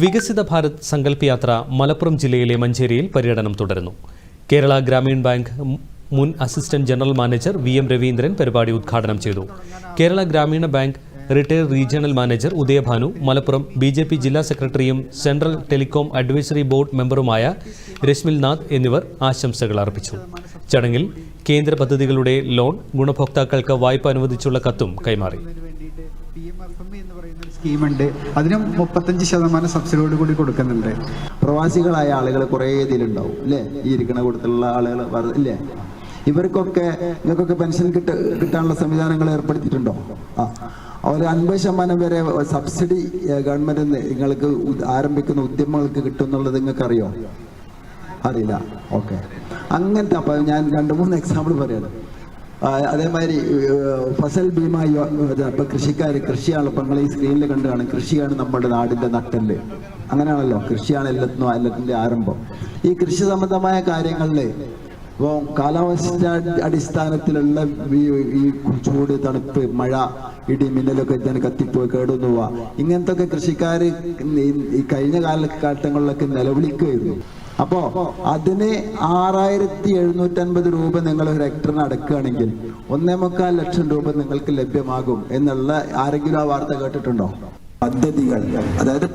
വികസിത ഭാരത് സങ്കല്പ യാത്ര മലപ്പുറം ജില്ലയിലെ മഞ്ചേരിയിൽ പര്യടനം തുടരുന്നു. കേരള ഗ്രാമീൺ ബാങ്ക് മുൻ assistant general manager V M Raveendran പരിപാടി ഉദ്ഘാടനം ചെയ്തു. Kerala Grameena bank retired regional manager Udayabhanu Malappuram B J P ജില്ലാ സെക്രട്ടറിയും സെൻട്രൽ ടെലികോം അഡ്വൈസറി ബോർഡ് മെമ്പറുമായ രശ്മിൽ നാഥ് എന്നിവർ ആശംസകൾ അർപ്പിച്ചു. ചടങ്ങിൽ കേന്ദ്ര പദ്ധതികളുടെ ലോൺ ഗുണഭോക്താക്കൾക്ക് വായ്പ അനുവദിച്ചുള്ള കത്തും കൈമാറി. എന്ന് പറയുന്ന ഒരു സ്കീമുണ്ട്. അതിന് മുപ്പത്തഞ്ച് ശതമാനം സബ്സിഡിയോട് കൂടി കൊടുക്കുന്നുണ്ട്. പ്രവാസികളായ ആളുകൾ കുറേ ഇതിലുണ്ടാവും അല്ലേ? ഈ ഇരിക്കണ കൂട്ടത്തിലുള്ള ആളുകൾ ഇല്ലേ? ഇവർക്കൊക്കെ ഇവർക്കൊക്കെ പെൻഷൻ കിട്ട കിട്ടാനുള്ള സംവിധാനങ്ങൾ ഏർപ്പെടുത്തിയിട്ടുണ്ടോ? ആ. ഒരു അൻപത് ശതമാനം വരെ സബ്സിഡി ഗവൺമെന്റ് നിങ്ങൾക്ക് ആരംഭിക്കുന്ന ഉദ്യമങ്ങൾക്ക് കിട്ടും എന്നുള്ളത് നിങ്ങൾക്ക് അറിയോ അറിയില്ല. ഓക്കെ. അങ്ങനത്തെ അപ്പൊ ഞാൻ രണ്ട് മൂന്ന് എക്സാമ്പിൾ പറയാണ് ആ, അതേമാതിരി ഫസൽ ഭീമ ഇപ്പൊ കൃഷിക്കാർ കൃഷിയാണ് ഇപ്പൊ നമ്മൾ ഈ സ്ക്രീനിൽ കണ്ടാണ് കൃഷിയാണ് നമ്മുടെ നാടിന്റെ നട്ടൽ അങ്ങനെയാണല്ലോ കൃഷിയാണ് എല്ലാത്തിനും എല്ലാത്തിന്റെ ആരംഭം. ഈ കൃഷി സംബന്ധമായ കാര്യങ്ങളിൽ ഇപ്പോൾ കാലാവസ്ഥ അടിസ്ഥാനത്തിലുള്ള ഈ ചൂട് തണുപ്പ് മഴ ഇടി മിന്നലൊക്കെ തന്നെ കത്തിപ്പോയി കേടുന്നു പോവാ. ഇങ്ങനത്തെ ഒക്കെ കൃഷിക്കാർ ഈ കഴിഞ്ഞ കാലഘട്ടങ്ങളിലൊക്കെ നിലവിളിക്കുകയായിരുന്നു. അപ്പോ അതിന് ആറായിരത്തി എഴുന്നൂറ്റൻപത് രൂപ നിങ്ങൾ ഒരു ഹെക്ടറിന് അടക്കുകയാണെങ്കിൽ ഒന്നേ മുക്കാൽ ലക്ഷം രൂപ നിങ്ങൾക്ക് ലഭ്യമാകും എന്നുള്ള ആരെങ്കിലും ആ വാർത്ത കേട്ടിട്ടുണ്ടോ? പദ്ധതികൾ. അതായത്